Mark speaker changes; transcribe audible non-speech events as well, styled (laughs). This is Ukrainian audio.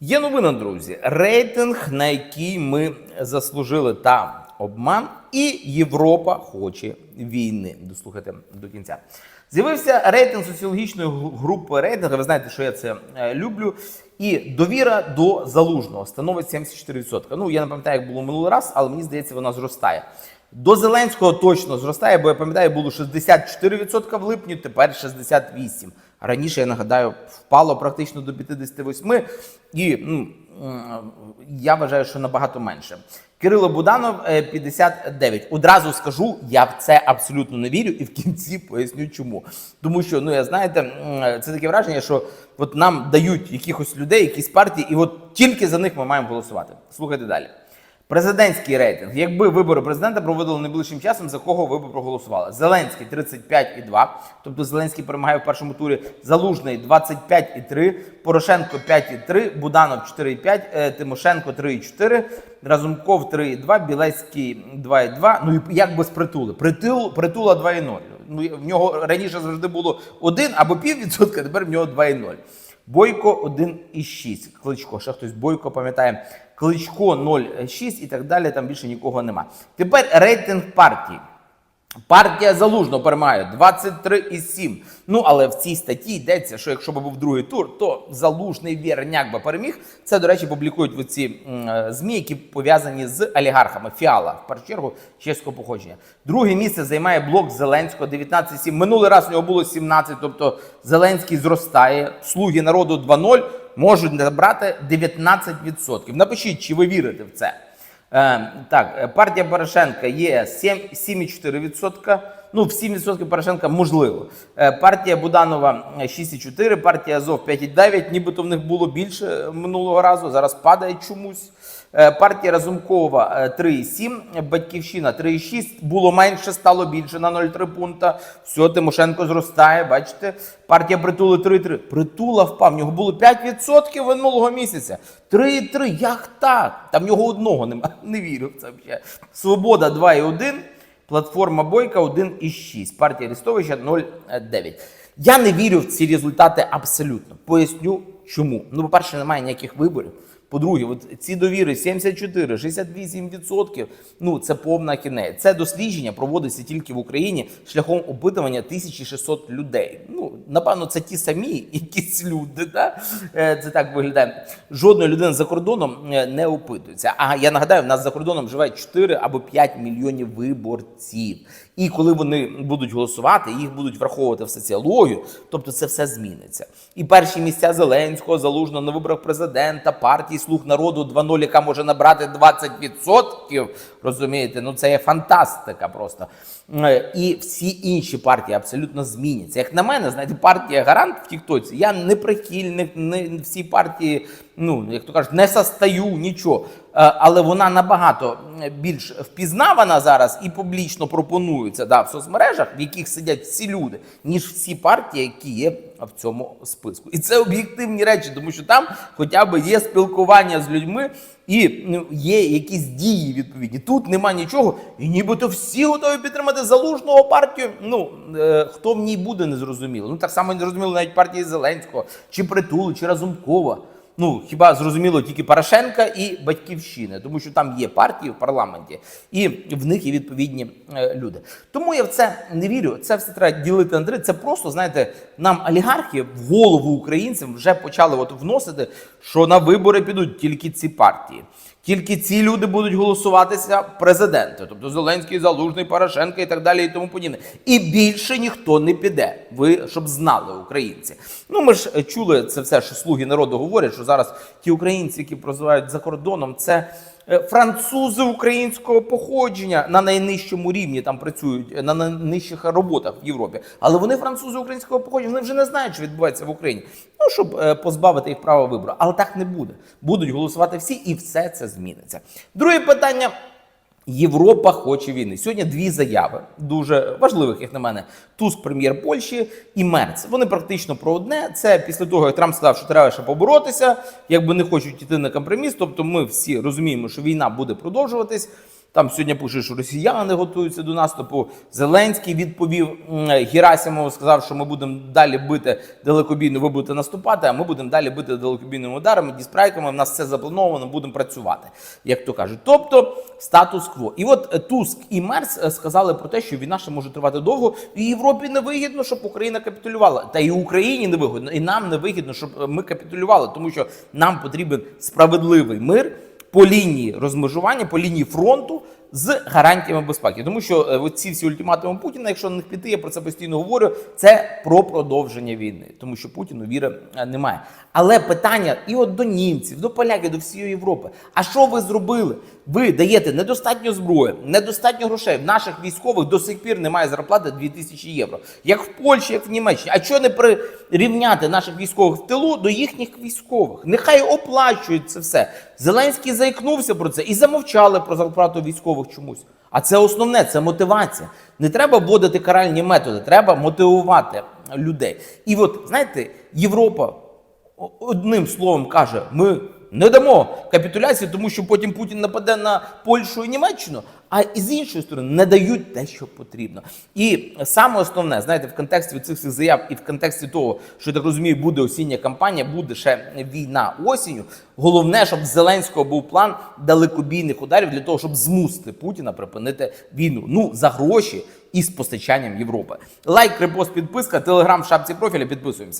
Speaker 1: Є новина, друзі. Рейтинг, на який ми заслужили та обман, і Європа хоче війни. Дослухайте до кінця. З'явився рейтинг соціологічної групи рейтингу. Ви знаєте, що я це е, люблю. І довіра до залужного становить 74%. Ну я не пам'ятаю, як було минулий раз, але мені здається, вона зростає. До Зеленського точно зростає, бо я пам'ятаю, було 64% в липні, тепер 68%. Раніше, я нагадаю, впало практично до 58%. І ну, я вважаю, що набагато менше. Кирило Буданов е, 59. Одразу скажу, я в це абсолютно не вірю, і в кінці поясню чому. Тому що, ну я знаєте, це таке враження, що от нам дають якихось людей, якісь партії, і от тільки за них ми маємо голосувати. Слухайте далі. Президентський рейтинг. Якби вибори президента проводили найближчим часом, за кого ви б проголосували? Зеленський 35,2, тобто Зеленський перемагає в першому турі. Залужний 25,3, Порошенко 5,3, Буданов 4,5, е, Тимошенко 3,4, Разумков 3,2, Білецький 2,2. Ну і як без притули? Притул, притула 2,0. Ну в нього раніше завжди було 1 або піввідсотка, тепер в нього 2,0. Бойко 1,6. Кличко. Ще хтось Бойко пам'ятає. Кличко 0,6 і так далі. Там більше нікого нема. Тепер рейтинг партії. Партія залужно перемагає 23,7. Ну але в цій статті йдеться, що якщо б був другий тур, то залужний вірняк би переміг. Це, до речі, публікують в ці е, змі, які пов'язані з олігархами. Фіала в першу чергу чеського походження. Друге місце займає блок Зеленського 19,7. Минулий раз у нього було 17, тобто Зеленський зростає. Слуги народу 2,0 можуть набрати 19%. Напишіть, чи ви вірите в це. Е, так, партія Порошенка є 7 7,4%. Ну, в 7% Порошенка можливо. Е, партія Буданова е, 6,4%, партія Азов 5,9%. Нібито в них було більше е, минулого разу. Зараз падає чомусь. Е, Партія Разумкова е, 3,7, Батьківщина 3,6. Було менше, стало більше на 0,3 пункта. Все, Тимошенко зростає. Бачите, партія Притули 3,3. Притула впав. В нього було 5% минулого місяця. 3,3. Як так? Там в нього одного немає. (laughs) Не вірю в це. Свобода 2,1. Платформа Бойка 1,6. Партія Арестовича 0,9. Я не вірю в ці результати абсолютно. Поясню чому. Ну, по-перше, немає ніяких виборів. По-друге, от ці довіри 74, 68%, ну це повна кінець. Це дослідження проводиться тільки в Україні шляхом опитування 1600 людей. Ну, напевно, це ті самі (laughs) якісь люди. Да? Е, Це так виглядає. Жодної людини за кордоном е, не опитується. А я нагадаю, в нас за кордоном живе 4 або 5 мільйонів виборців. І коли вони будуть голосувати, їх будуть враховувати в соціологію, тобто це все зміниться. І перші місця Зеленського залужно на виборах президента, партії Слуг народу 2.0, яка може набрати 20%. Розумієте, ну це є фантастика просто. Е, І всі інші партії абсолютно зміняться. Як на мене, знаєте, партія гарант в Тіктоці. Я не прихильник, не всі партії, ну як то кажуть, не состаю нічого. Е, Але вона набагато більш впізнавана зараз і публічно пропонується да, в соцмережах, в яких сидять всі люди, ніж всі партії, які є в цьому списку. І це об'єктивні речі, тому що там хоча б є спілкування з людьми і ну, є якісь дії відповідні. Тут нема нічого, і нібито всі готові підтримати залужного партію. Ну е, хто в ній буде, не зрозуміло. Ну так само не зрозуміло навіть партії Зеленського, чи Притули, чи Разумкова. Ну, хіба зрозуміло тільки Порошенка і Батьківщини, тому що там є партії в парламенті, і в них є відповідні е, люди. Тому я в це не вірю. Це все треба ділити на три. Це просто, знаєте, нам олігархи в голову українцям вже почали от вносити, що на вибори підуть тільки ці партії. Тільки ці люди будуть голосуватися президенти, тобто Зеленський, Залужний, Порошенко і так далі, і тому подібне. І більше ніхто не піде. Ви щоб знали, українці. Ну ми ж е, чули це все, що слуги народу говорять, що зараз ті українці, які проживають за кордоном, це. е, Французи українського походження на найнижчому рівні там працюють е, на найнижчих роботах в Європі, але вони французи українського походження, вони вже не знають, що відбувається в Україні. Ну щоб е, позбавити їх права вибору, але так не буде. Будуть голосувати всі, і все це зміниться. Друге питання. Європа хоче війни. Сьогодні дві заяви дуже важливих, як на мене. Туск, прем'єр Польщі і Мерц. Вони практично про одне. Це після того, як Трамп сказав, що треба ще поборотися, якби не хочуть йти на компроміс. Тобто, ми всі розуміємо, що війна буде продовжуватись. Там сьогодні пише, що росіяни готуються до наступу. Зеленський відповів Герасимову, сказав, що ми будемо далі бити далекобійно, ви будете наступати, а ми будемо далі бити далекобійними ударами, діспрайками. В нас все заплановано, будемо працювати, як то кажуть. Тобто статус-кво. І от е, Туск і Мерц е, сказали про те, що війна ще може тривати довго, і Європі не вигідно, щоб Україна капітулювала. Та і Україні не вигідно, і нам не вигідно, щоб е, ми капітулювали, тому що нам потрібен справедливий мир по лінії розмежування, по лінії фронту з гарантіями безпеки. Тому що е, ці всі ультиматуми Путіна, якщо на них піти, я про це постійно говорю. Це про продовження війни, тому що Путіну віри е, немає. Але питання і от до німців, до поляків, до всієї Європи. А що ви зробили? Ви даєте недостатньо зброї, недостатньо грошей. В наших військових до сих пір немає зарплати 2000 євро. Як в Польщі, як в Німеччині. А що не прирівняти наших військових в тилу до їхніх військових? Нехай оплачують це все. Зеленський заікнувся про це і замовчали про зарплату військових чомусь. А це основне, це мотивація. Не треба вводити каральні методи, треба мотивувати людей. І от знаєте, Європа одним словом каже: ми не дамо капітуляції, тому що потім Путін нападе на Польщу і Німеччину. А з іншої сторони не дають те, що потрібно. І саме основне, знаєте, в контексті цих всіх заяв і в контексті того, що я так розумію, буде осіння кампанія, буде ще війна осінню. Головне, щоб Зеленського був план далекобійних ударів для того, щоб змусити Путіна припинити війну. Ну за гроші і з постачанням Європи. Лайк, репост, підписка, телеграм в шапці профіля. Підписуємося.